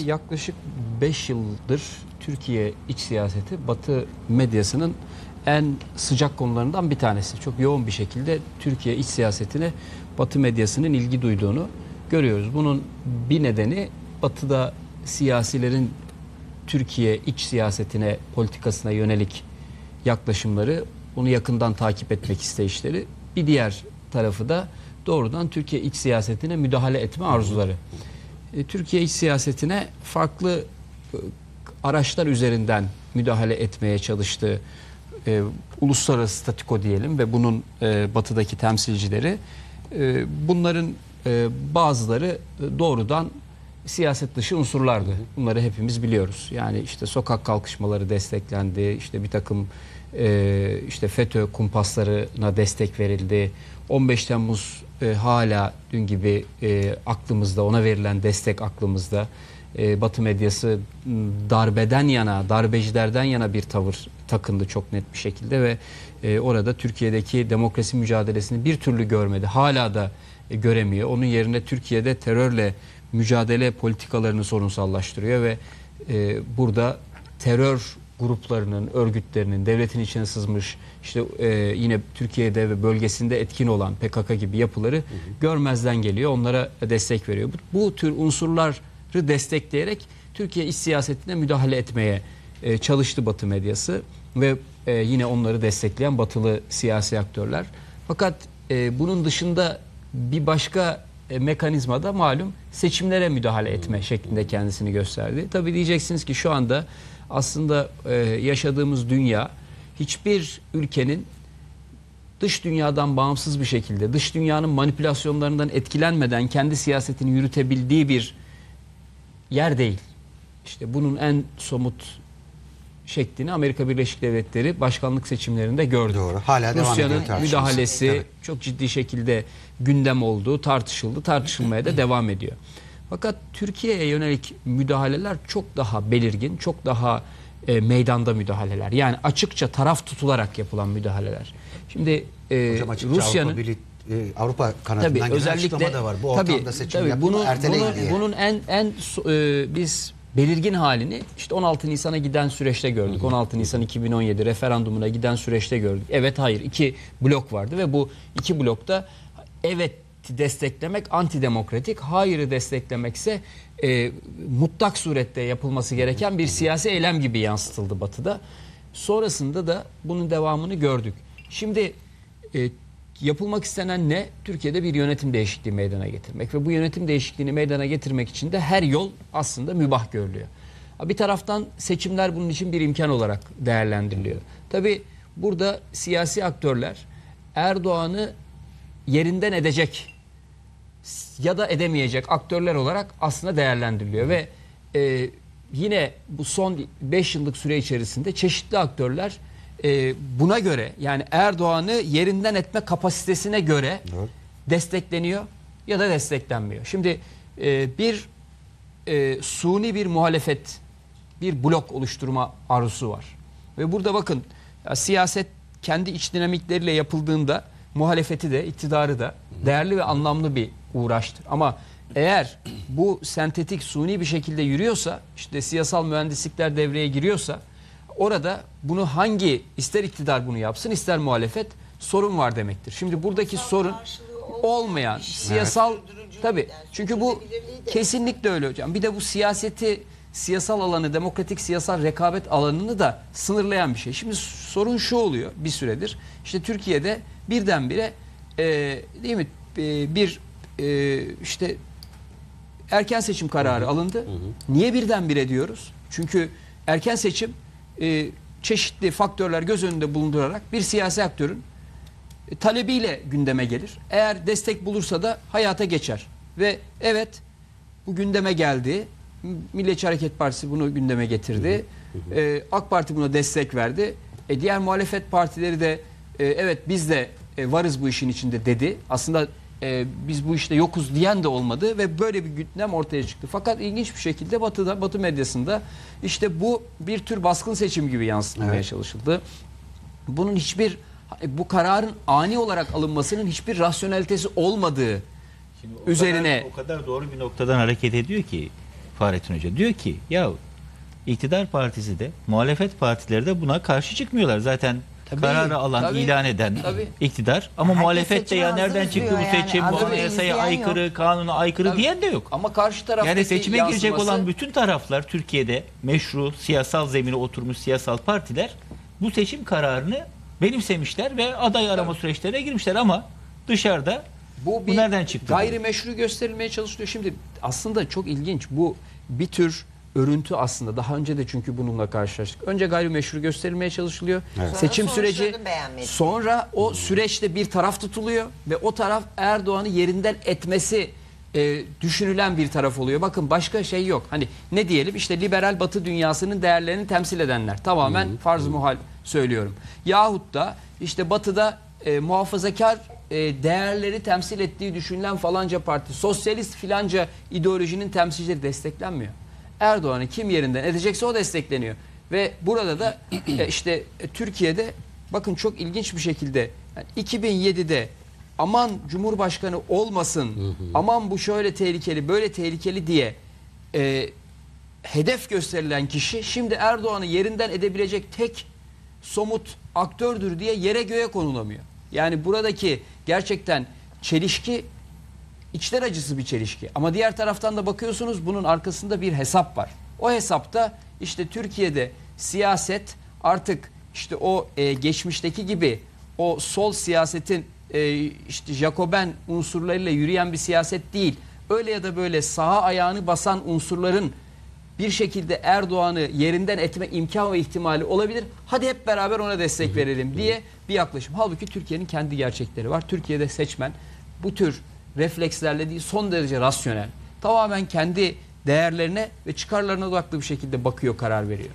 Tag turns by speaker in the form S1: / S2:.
S1: Yaklaşık 5 yıldır Türkiye iç siyaseti Batı medyasının en sıcak konularından bir tanesi. Çok yoğun bir şekilde Türkiye iç siyasetine Batı medyasının ilgi duyduğunu görüyoruz. Bunun bir nedeni Batı'da siyasilerin Türkiye iç siyasetine, politikasına yönelik yaklaşımları, onu yakından takip etmek isteyişleri. Bir diğer tarafı da doğrudan Türkiye iç siyasetine müdahale etme arzuları. E, Türkiye iç siyasetine farklı e, araçlar üzerinden müdahale etmeye çalıştığı e, uluslararası statiko diyelim ve bunun e, batıdaki temsilcileri e, bunların e, bazıları e, doğrudan siyaset dışı unsurlardı. Bunları hepimiz biliyoruz. Yani işte sokak kalkışmaları desteklendi, işte bir takım e, işte FETÖ kumpaslarına destek verildi. 15 Temmuz e, hala dün gibi e, aklımızda, ona verilen destek aklımızda. E, Batı medyası darbeden yana, darbecilerden yana bir tavır takındı çok net bir şekilde ve e, orada Türkiye'deki demokrasi mücadelesini bir türlü görmedi. Hala da e, göremiyor. Onun yerine Türkiye'de terörle mücadele politikalarını sorunsallaştırıyor ve e, burada terör gruplarının, örgütlerinin devletin içine sızmış işte e, yine Türkiye'de ve bölgesinde etkin olan PKK gibi yapıları görmezden geliyor. Onlara destek veriyor. Bu, bu tür unsurları destekleyerek Türkiye iç siyasetine müdahale etmeye e, çalıştı Batı medyası ve e, yine onları destekleyen batılı siyasi aktörler. Fakat e, bunun dışında bir başka e, mekanizma da malum seçimlere müdahale etme şeklinde kendisini gösterdi. Tabii diyeceksiniz ki şu anda aslında e, yaşadığımız dünya hiçbir ülkenin dış dünyadan bağımsız bir şekilde dış dünyanın manipülasyonlarından etkilenmeden kendi siyasetini yürütebildiği bir yer değil. İşte bunun en somut şeklini Amerika Birleşik Devletleri başkanlık seçimlerinde gördü.
S2: Doğru. Hala devam
S1: Rusya'nın müdahalesi
S2: Evet.
S1: çok ciddi şekilde gündem olduğu tartışıldı, tartışılmaya da devam ediyor. Fakat Türkiye'ye yönelik müdahaleler çok daha belirgin, çok daha e, meydanda müdahaleler. Yani açıkça taraf tutularak yapılan müdahaleler. Şimdi e, Rusya'nın
S2: Avrupa, e, Avrupa kanadından
S1: Tabii
S2: gelen
S1: özellikle
S2: da var. Bu
S1: tabii,
S2: ortamda seçim
S1: tabii
S2: yapılma
S1: bunu,
S2: erteleyin
S1: bunu-
S2: diye.
S1: Bunun en en e, biz belirgin halini işte 16 Nisan'a giden süreçte gördük. 16 Nisan 2017 referandumuna giden süreçte gördük. Evet hayır iki blok vardı ve bu iki blokta evet desteklemek antidemokratik, hayırı desteklemekse e, mutlak surette yapılması gereken bir siyasi eylem gibi yansıtıldı Batı'da. Sonrasında da bunun devamını gördük. Şimdi e, yapılmak istenen ne? Türkiye'de bir yönetim değişikliği meydana getirmek ve bu yönetim değişikliğini meydana getirmek için de her yol aslında mübah görülüyor. Bir taraftan seçimler bunun için bir imkan olarak değerlendiriliyor. Tabi burada siyasi aktörler Erdoğan'ı yerinden edecek ya da edemeyecek aktörler olarak aslında değerlendiriliyor ve e, yine bu son 5 yıllık süre içerisinde çeşitli aktörler e, buna göre yani Erdoğan'ı yerinden etme kapasitesine göre
S2: Doğru.
S1: destekleniyor ya da desteklenmiyor. Şimdi e, bir e, suni bir muhalefet, bir blok oluşturma arzusu var. Ve burada bakın ya siyaset kendi iç dinamikleriyle yapıldığında muhalefeti de iktidarı da değerli ve anlamlı bir uğraştır. Ama eğer bu sentetik suni bir şekilde yürüyorsa işte siyasal mühendislikler devreye giriyorsa orada bunu hangi ister iktidar bunu yapsın ister muhalefet sorun var demektir. Şimdi buradaki sorun olmayan siyasal tabi çünkü bu kesinlikle öyle hocam. Bir de bu siyaseti siyasal alanı demokratik siyasal rekabet alanını da sınırlayan bir şey. Şimdi sorun şu oluyor bir süredir. İşte Türkiye'de birdenbire e, değil mi e, bir e, işte erken seçim kararı alındı. Niye birdenbire diyoruz? Çünkü erken seçim e, çeşitli faktörler göz önünde bulundurarak bir siyasi aktörün e, talebiyle gündeme gelir. Eğer destek bulursa da hayata geçer. Ve evet bu gündeme geldi. Milliyetçi Hareket Partisi bunu gündeme getirdi. E, AK Parti buna destek verdi. E, diğer muhalefet partileri de e, evet biz de e, varız bu işin içinde dedi. Aslında e, biz bu işte yokuz diyen de olmadı ve böyle bir gündem ortaya çıktı. Fakat ilginç bir şekilde Batı'da, Batı medyasında işte bu bir tür baskın seçim gibi yansıtılmaya
S2: Evet.
S1: çalışıldı. Bunun hiçbir bu kararın ani olarak alınmasının hiçbir rasyonelitesi olmadığı
S3: Şimdi o
S1: üzerine
S3: kadar, o kadar doğru bir noktadan hareket ediyor ki Fahrettin Hoca. Diyor ki ya iktidar partisi de muhalefet partileri de buna karşı çıkmıyorlar. Zaten
S1: Tabii,
S3: kararı alan,
S1: tabii,
S3: ilan eden
S1: tabii.
S3: iktidar. Ama
S4: Herkes
S3: muhalefet de ya nereden çıktı bu
S4: yani.
S3: seçim, bu anayasaya aykırı, kanuna aykırı
S1: Tabii.
S3: diyen de yok.
S1: Ama karşı taraftaki
S3: Yani seçime girecek
S1: yansıması-
S3: olan bütün taraflar Türkiye'de meşru siyasal zemine oturmuş siyasal partiler bu seçim kararını benimsemişler ve aday arama süreçlerine girmişler ama dışarıda
S1: Bu,
S3: Bu
S1: bir
S3: nereden çıktı bu?
S1: Gayrimeşru gösterilmeye çalışılıyor. Şimdi aslında çok ilginç. Bu bir tür örüntü aslında. Daha önce de çünkü bununla karşılaştık. Önce gayrimeşru gösterilmeye çalışılıyor.
S2: Evet.
S1: Seçim
S4: Sonra
S1: süreci sonra o süreçte bir taraf tutuluyor ve o taraf Erdoğan'ı yerinden etmesi e, düşünülen bir taraf oluyor. Bakın başka şey yok. Hani ne diyelim işte liberal batı dünyasının değerlerini temsil edenler. Tamamen farz muhal söylüyorum. Yahut da işte batıda e, muhafazakar e, değerleri temsil ettiği düşünülen falanca parti, sosyalist filanca ideolojinin temsilcileri desteklenmiyor. Erdoğan'ı kim yerinden edecekse o destekleniyor. Ve burada da e, işte e, Türkiye'de bakın çok ilginç bir şekilde yani 2007'de aman Cumhurbaşkanı olmasın, aman bu şöyle tehlikeli, böyle tehlikeli diye e, hedef gösterilen kişi şimdi Erdoğan'ı yerinden edebilecek tek somut aktördür diye yere göğe konulamıyor. Yani buradaki gerçekten çelişki içler acısı bir çelişki. Ama diğer taraftan da bakıyorsunuz bunun arkasında bir hesap var. O hesapta işte Türkiye'de siyaset artık işte o e, geçmişteki gibi o sol siyasetin e, işte Jacoben unsurlarıyla yürüyen bir siyaset değil. Öyle ya da böyle sağa ayağını basan unsurların bir şekilde Erdoğan'ı yerinden etme imkan ve ihtimali olabilir. Hadi hep beraber ona destek verelim diye bir yaklaşım. Halbuki Türkiye'nin kendi gerçekleri var. Türkiye'de seçmen bu tür reflekslerle değil son derece rasyonel. Tamamen kendi değerlerine ve çıkarlarına odaklı bir şekilde bakıyor, karar veriyor.